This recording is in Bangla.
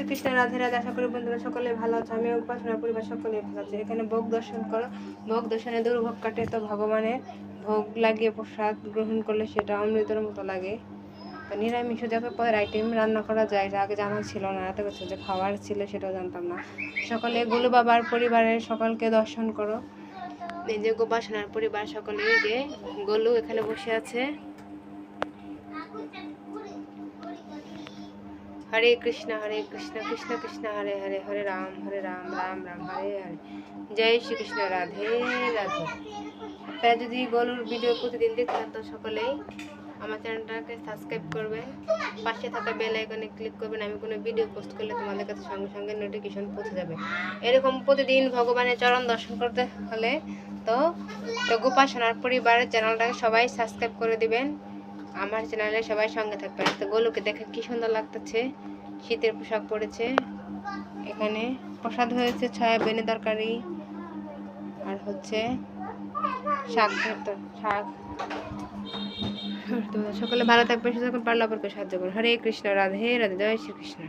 শ্রীকৃষ্ণ রাধে রাধে, আশা করি বন্ধুরা সকলে ভালো আছে। আমি উপাসনা পরিবার সকলে ভালো আছে। এখানে ভোগ দর্শন করো। ভোগ দর্শনে দুর্ভোগ কাটে, তো ভগবানের ভোগ লাগিয়ে প্রসাদ গ্রহণ করলে সেটা অমৃতের মতো লাগে। নিরামিষ যত পদের আইটেম রান্না করা যায় এটা আগে জানা ছিল না। এত কিছু যে খাবার ছিল সেটাও জানতাম না। সকলে গুলু বাবার পরিবারের সকলকে দর্শন করো। এই যে গোপাসনার পরিবার সকলে যে গোলু এখানে বসে আছে। হরে কৃষ্ণ হরে কৃষ্ণ কৃষ্ণ কৃষ্ণ, হরে হরে হরে রাম হরে রাম রাম রাম, হরে হরে। জয় শ্রীকৃষ্ণ, রাধে রাধে। আপনারা যদি গরুর ভিডিও প্রতিদিন দেখতেন তো সকলেই আমার চ্যানেলটাকে সাবস্ক্রাইব করবেন। পাশে থাকা বেল আইকনে ক্লিক করবেন, আমি কোনো ভিডিও পোস্ট করলে তোমাদের কাছে সঙ্গে সঙ্গে নোটিফিকেশন পৌঁছে যাবে। এরকম প্রতিদিন ভগবানের চরণ দর্শন করতে হলে তো গোপাসনার পরিবারের চ্যানেলটাকে সবাই সাবস্ক্রাইব করে দিবেন। আমার চ্যানেলে সবাই সঙ্গে থাকবেন তো গোলুকে দেখে কি সুন্দর লাগতেছে। শীতের পোশাক পরেছে। এখানে প্রসাদ হয়েছে, ছায়া বেনে তরকারি। আর হচ্ছে শাক শাক। সকলে ভালো থাকবে থাকবেন, পারলে অপরকে সাহায্য করুন। হরে কৃষ্ণ, রাধে রাধে, জয় শ্রীকৃষ্ণ।